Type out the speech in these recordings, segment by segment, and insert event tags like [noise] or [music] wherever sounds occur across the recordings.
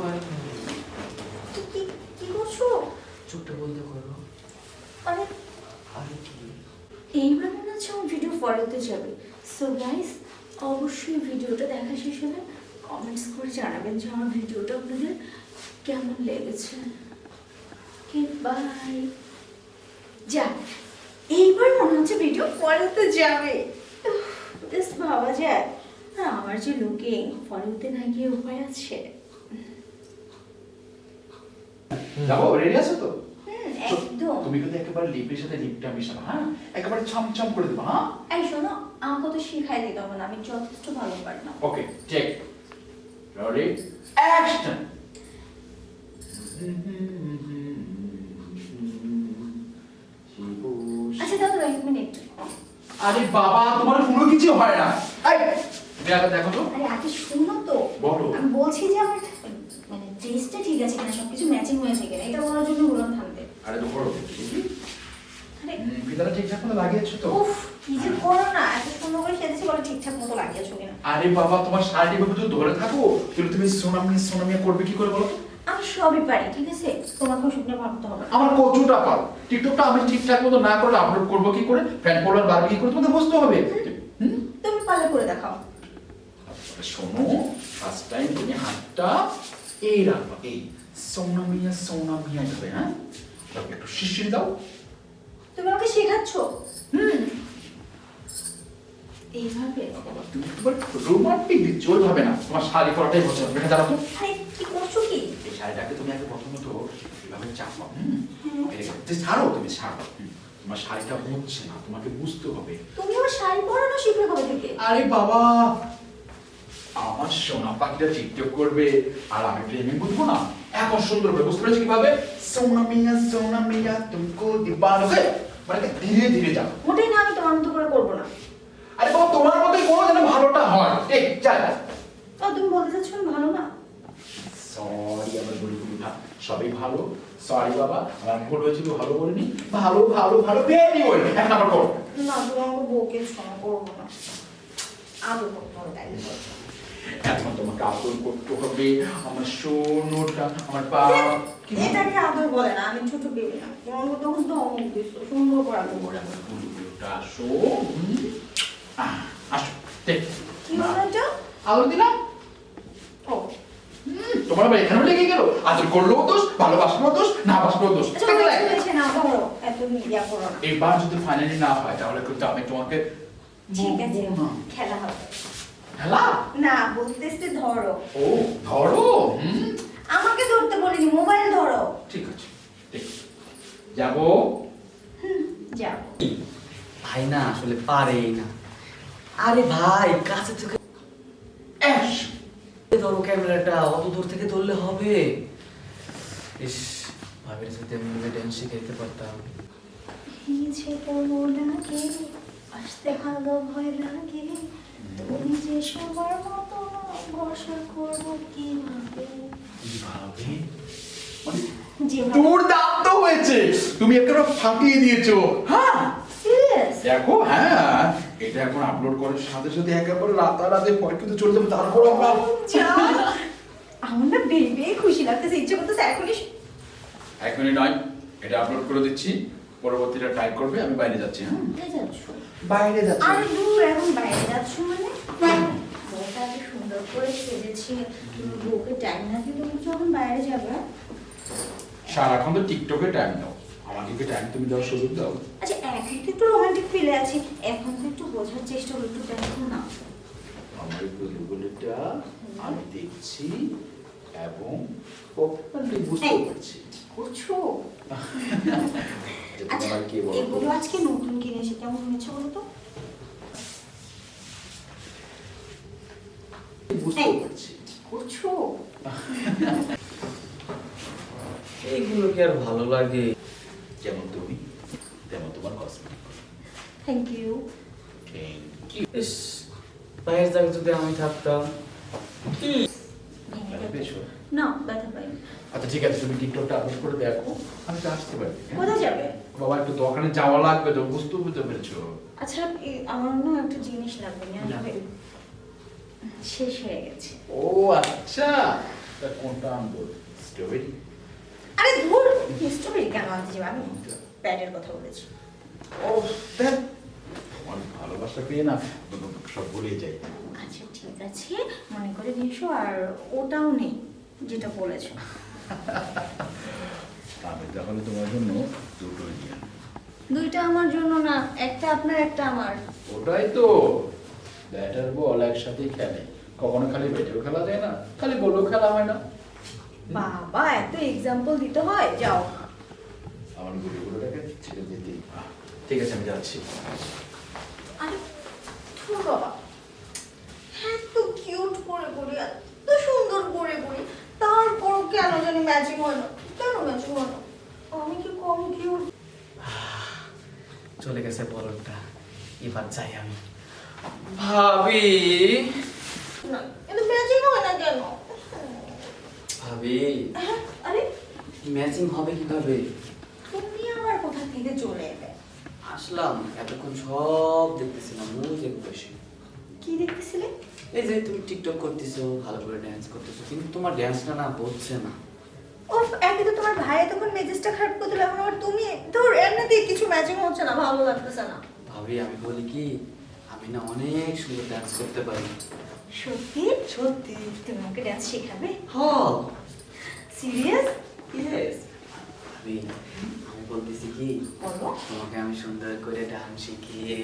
হয় কি কি করছ? চোখটা বন্ধ করো। আরে আরে কি? এইবার মনে হচ্ছে আমার ভিডিও ফলোতে যাবে। সো গাইস অবশ্যই ভিডিওটা দেখা শেষ হলে কমেন্টস করে জানাবেন যে আমার ভিডিওটা আপনাদের কেমন লেগেছে। ওকে বাই যাক এইবার মনে হচ্ছে ভিডিও ফলোতে যাবে। বেশ ভাবা যায়। হ্যাঁ আমার যে লুকিং ফলোতে না গিয়ে উপায় আছে। যাব রেডি আছো তো? তুমি কিন্তু একেবারে লিপের সাথে লিপটা মিশানো হ্যাঁ? একেবারে ছমছম করে দেবো হ্যাঁ? এই শোনো আমাকে তো শিখাই দিতে হবে না আমি যথেষ্ট ভালো পারি না। ওকে চেক রেডি অ্যাকশন আচ্ছা দাদা এক মিনিট আরে বাবা তোমার কোনো কিছু হয় না। এই দেখো দেখো তো। আরে আগে শুনো তো। বলো। আমি বলছি যে আমার ড্রেসটা ঠিক আছে কিনা সবকিছু ম্যাচিং হয়েছে কিনা এটা বলার জন্য বললাম থামতে আরে তো করো আরে ফিতাটা ঠিকঠাক মতো লাগিয়েছো তো? উফ কি যে করো না এত সুন্দর করে সেজেছি বলে ঠিকঠাক মতো লাগিয়েছো কিনা। আরে বাবা তোমার শাড়ি ভাবে তো ধরে থাকো। কিন্তু তুমি সোনামি সোনামিয়া করবে কি করে বলো? আমি সবই পারি ঠিক আছে? তোমাকেও শুনে ভাবতে হবে। আমার কচুটা পার টিকটকটা আমি ঠিকঠাক মতো না করলে আপলোড করব কি করে? ফ্যান ফলোয়ার বাড়বে কি করে? তোমাকে বুঝতে হবে। তুমি পারলে করে দেখাও। শোনো ফার্স্ট টাইম তুমি হাতটা এই রাখবা এই সোনামিয়া সোনামিয়া হবে হ্যাঁ? তারপর একটু শিশির দাও। তুমি আমাকে শেখাচ্ছ? হুম। এইভাবে? বাবা, তুমি একবার রোমান্টিক দিচ্ছ ওইভাবে না। তোমার শাড়ি পরাটাই হচ্ছে না। দেখে দাঁড়াও তো। আরে কি করছ কি? এই শাড়িটাকে তুমি আগে প্রথমত এভাবে চাপা হুম? ছাড়ো তুমি ছাড়ো। তোমার শাড়িটা হচ্ছে না তোমাকে বুঝতে হবে। তুমি আমার শাড়ি পরানো শিখলে কবে থেকে? আরে বাবা! আমার সোনা পাখিটা টিকটক করবে আর আমি প্রেমে বুঝব না। এখন সুন্দর করে বুঝতে পেরেছি কীভাবে? সোনা মিয়া সোনা মিয়া তুমকো দিবানো হে মানে ধীরে ধীরে যাও। না আমি তোমার মতো করে করব না। আরে বাবা তোমার মতোই যেন ভালোটা হয়। এই চাই ও তুমি বলতে চাচ্ছ ভালো না? সরি আমার বলি সবই ভালো। সরি বাবা আমার ভুল হয়েছিল ভালো বলিনি ভালো ভালো ভালো ভেরি ওয়েল এখন আবার করো। না তুমি আমাকে বউকে শোনা করব না। আদর করতে হবে তাই। এখন তোমাকে আদর করতে হবে আমার সোনোটা আমার পা। এটাকে আদর বলে না আমি ছোট বেবি না। তোমার মতো তখন ধমক দিচ্ছ সুন্দর করে আদর বলে আমার বুলবুলটা আসো আসো দেখ কি হলো এটা আদর দিলাম। ও। তোমার আবার এখানেও লেগে গেল? আদর করলেও দোষ ভালোবাসলেও দোষ না বাসলেও দোষ। এবার যদি ফাইনালি না হয় তাহলে কিন্তু আমি তোমাকে ঠিক আছে খেলা হবে। খেলা? না বলতেছে ধরো। ও ধরো? হুম। আমাকে ধরতে বলিনি মোবাইল ধরো। ঠিক আছে ঠিক। যাব? যাও ভাই না আসলে পারেই না। আরে ভাই কাছে থেকে অ্যাশ! ধরো ক্যামেরাটা অত দূর থেকে ধরলে হবে। ইস ভাবির সাথে আমি ড্যান্স শিখাইতে পারতাম। হিজে পড়ব লাগে আসতে ভালো ভয় লাগে। তুমি যে সবার মতো না, ভরসা করব কীভাবে? মানে দুর্দান্ত হয়েছে। তুমি একেবারে ফাটিয়ে দিয়েছ। হ্যাঁ? দেখো হ্যাঁ এটা এখন আপলোড করার সাথে সাথে একেবারে রাতারাতি পরে কিন্তু চলে যাবে তারপর আমরা আমার না বেবি খুশি লাগতেছে ইচ্ছে করতেছে এখনই এখনই নয় এটা আপলোড করে দিচ্ছি। পরবর্তীটা ট্রাই করবে আমি বাইরে যাচ্ছি হ্যাঁ? কোথায় যাচ্ছ? বাইরে আরে দূর এখন বাইরে যাচ্ছ মানে? বউটা এত সুন্দর করে সেজেছি তুমি বউকে টাইম না দিলে তুমি যখন বাইরে যাবে? সারাক্ষণ তো টিকটকে টাইম দাও। আমাকে কি টাইম তুমি দেওয়ার সুযোগ দাও। আচ্ছা এখন তো রোমান্টিক ফিলে আছি। এখন তো একটু বোঝার চেষ্টা করো একটু দেখো না। আমার গুলিগুলিটা আমি দেখছি এবং বুঝতে পারছি করছ [laughs] তোমার কি বলব এগুলো আজকে নতুন কিনেছি কেমন হয়েছে বলো তো? বুঝতে পারছি। করছ? [laughs] এইগুলো কি আর ভালো লাগে? যেমন তুমি তেমন তোমার cosmetic thank you thank you ইস ভাইয়ের জায়গায় যদি আমি থাকতাম। কি? না ব্যথা পাইনি। আচ্ছা ঠিক আছে তুমি টিকটকটা আপলোড করে দেখো। আমি তো আসতে পারি হ্যাঁ? কোথায় যাবে? বাবা একটু দোকানে যাওয়া লাগবে তো বুঝতে বুঝতে পেরেছ? আচ্ছা আমার না একটা জিনিস লাগবে নিয়ে শেষ হয়ে গেছে। ও আচ্ছা। তা কোনটা আনব? স্ট্রবেরি আরে ধুর স্ট্রবেরি কেন আনতে যাবে? আমি প্যাডের কথা বলেছি। ও দেখ আমার ভালোবাসা পেয়ে না সব ভুলে যাই। আচ্ছা ঠিক আছে মনে করে নিয়েছো আর ওটাও নেই যেটা বলেছ। আমি [laughs] তাহলে তোমার জন্য দুটো নিয়ে দুইটা আমার জন্য না একটা আপনার একটা আমার। ওটাই তো। ব্যাটার বল একসাথেই খেলে। কখনো খালি ব্যাটেও খেলা যায় না খালি বলও খেলা হয় না। বাবা এত এক্সাম্পল দিতে হয় যাও। আমার গুলি গুলোটাকে ছেড়ে দিতে। ঠিক আছে আমি যাচ্ছি। আরে ধুর বাবা। এত কিউট করে করি এত সুন্দর করে করি তারপরও কেন জানি ম্যাচিং হয় না কেন ম্যাচিং হয় না আমি কি কম কিউট চলে গেছে বলটা এবার যাই আমি। ভাবি। না ম্যাচিং না কেন? ভাবি। আরে। ম্যাচিং হবে কীভাবে? তুমি আমার কোথা থেকে চলে এলে? আসলাম এতক্ষণ সব দেখতেছিলাম যে বসে। কি দেখতেছিলে? এই যে তুমি টিকটক করতেছো ভালো করে ড্যান্স করতেছো কিন্তু তোমার ড্যান্সটা না বলছে না। ওফ একে তো তোমার ভাই তখন মেজাজটা খারাপ করে দিল এখন আবার তুমি তোর এমনিতে কিছু ম্যাচিং হচ্ছে না ভালো লাগতেছে না। ভাবি আমি বলি কি আমি না অনেক সুন্দর ডান্স করতে পারি। সত্যি? সত্যি? তুমি আমাকে ডান্স শেখাবে? হ সিরিয়াস ইয়েস ভাবি আমি বলতেছি কি? তোমাকে আমি সুন্দর করে ডান্স শিখিয়ে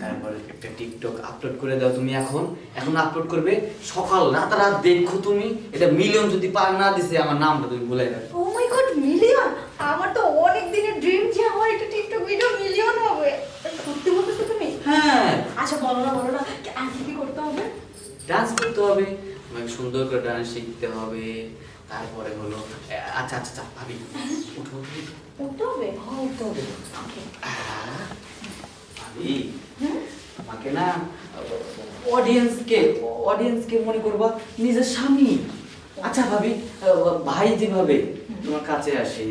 তারপর একটা টিকটক আপলোড করে দাও তুমি এখন। এখন আপলোড করবে সকাল রাতারাত দেখো তুমি। এটা মিলিয়ন যদি পার না দিছে আমার নামটা তুমি ভুলে যাবে। ও মাই গড মিলিয়ন আমার তো অনেক দিনের ড্রিম যে আমার একটা টিকটক ভিডিও মিলিয়ন হবে। সত্যি বলতেছো তুমি? হ্যাঁ। আচ্ছা বলো না বলো না। আর কি কি করতে হবে? ডান্স করতে হবে। তোমাকে সুন্দর করে ডান্স শিখতে হবে। তারপরে হলো আচ্ছা আচ্ছা আচ্ছা ভাবি। উঠো উঠো, উঠো। করতে হবে হ্যাঁ, উঠতে হবে। ভাবি আমাকে না অডিয়েন্সকে অডিয়েন্সকে মনে করবা নিজের স্বামী। আচ্ছা ভাবি ভাই যেভাবে তোমার কাছে আসে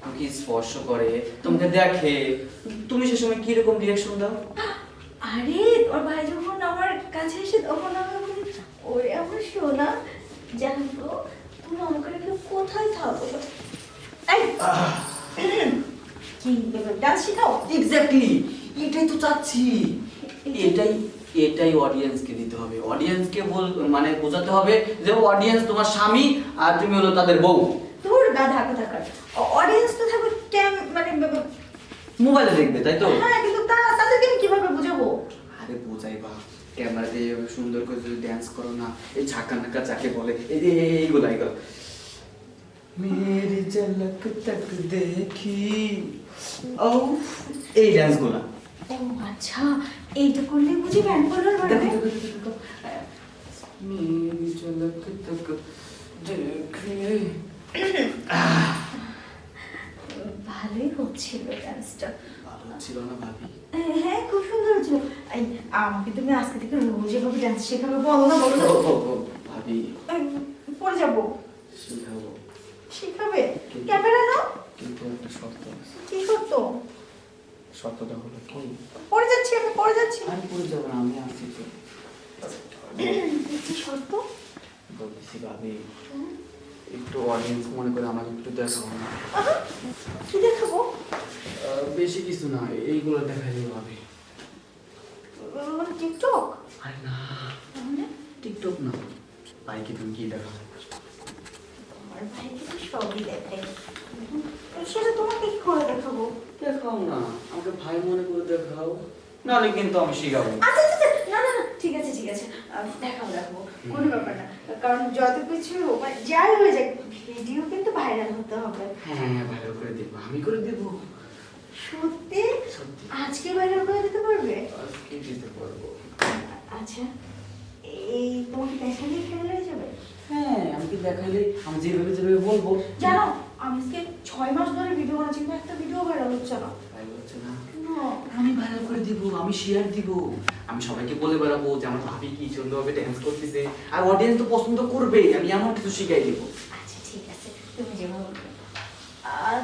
তোমাকে স্পর্শ করে তোমাকে দেখে তুমি সে সময় কীরকম রিয়াকশন দাও? আরে তোর ভাই যখন আমার কাছে এসে তখন আমি বলি ওরে আমার সোনা জানতো তুমি আমাকে কোথায় থাকো? এই কি ডান্স শেখাও? এক্স্যাক্টলি এটাই তো চাচ্ছি। এটাই এটাই অডিয়েন্সকে দিতে হবে। অডিয়েন্সকে বল মানে বোঝাতে হবে যে অডিয়েন্স তোমার স্বামী আর তুমি হলো তাদের বউ। তোর গাধা কোথাকার? অডিয়েন্স তো থাকবে ক্যাম মানে মোবাইলে দেখবে তাই তো? হ্যাঁ কিন্তু তা তাদেরকে আমি কীভাবে বুঝাবো? আরে বোঝাই বা ক্যামেরাতে এইভাবে সুন্দর করে যদি ড্যান্স করো না এই ঝাঁকা নাকা যাকে বলে এই এইগুলো এইগুলো। মেরি ঝলক তক দেখি ও এই ড্যান্সগুলো ও আচ্ছা এইটা করলে বুঝি ব্যান্ড পার্লার দেখো বানাবে দেখো দেখো, দেখো। ভালোই হচ্ছিল ডান্সটা ভালো ছিল না ভাবি? হ্যাঁ খুব সুন্দর হচ্ছিল। আমাকে তুমি আজকে থেকে রোজ এভাবে ডান্স শেখাবে বলো না বলো না। ভাবি। পড়ে যাব। শিখাবো। শিখাবে ক্যামেরা নাও। কিন্তু একটা শর্ত আছে। কি করতো শর্তটা হলো কি? পড়ে যাচ্ছি আমি পড়ে যাচ্ছি। আমি পড়ে যাব না আমি আসছি তো। কি শর্ত? বলতেছি ভাবি একটু অডিয়েন্স মনে করে আমাকে একটু দেখাও না। কি দেখাবো? বেশি কিছু না এইগুলো দেখাই ভাবি। মানে টিকটক? আরে না টিকটক না। ভাইকে তুমি কি দেখাও? আমার ভাইকে তো সবই দেখাই সেটা তোমাকে কি করে দেখাবো দেখাও না আমাকে ভাই মনে করে দেখাও নাহলে কিন্তু আমি আচ্ছা আচ্ছা আচ্ছা, না না ঠিক আছে ঠিক আছে দেখাবো দেখাবো কোনো ব্যাপার না কারণ যত কিছু মানে যাই হয়ে যাক ভিডিও কিন্তু ভাইরাল হতে হবে হ্যাঁ ভালো করে দেবো আমি করে দেবো সত্যি আজকে ভাইরাল করে দিতে পারবে আচ্ছা এই তোমাকে দেখালেই ভাইরাল হয়ে যাবে হ্যাঁ আমি কি দেখাইলে? আমি যেভাবে যেভাবে বলব। জানো আমি আজকে ছয় মাস ধরে ভিডিও বানাচ্ছি কিন্তু একটা ভিডিও ভাইরাল হচ্ছে না। ভাই হচ্ছে না? আমি ভাইরাল করে দিব আমি শেয়ার দিব। আমি সবাইকে বলে বেড়াবো যে আমার ভাবি কি সুন্দরভাবে ড্যান্স করতেছে। আর অডিয়েন্স তো পছন্দ করবে আমি এমন কিছু শিখাই দিব। আচ্ছা ঠিক আছে তুমি যেভাবে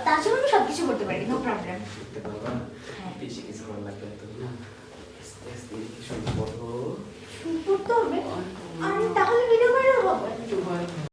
তার জন্য আমি সব কিছু করতে পারি নো প্রবলেম করতে পারবা হ্যাঁ। বেশি কিছু ভালো লাগবে না তুমি না? আস্তে আস্তে সুন্দর করব? করতে হবে। আমি তাহলে ভিডিও করে দেবো?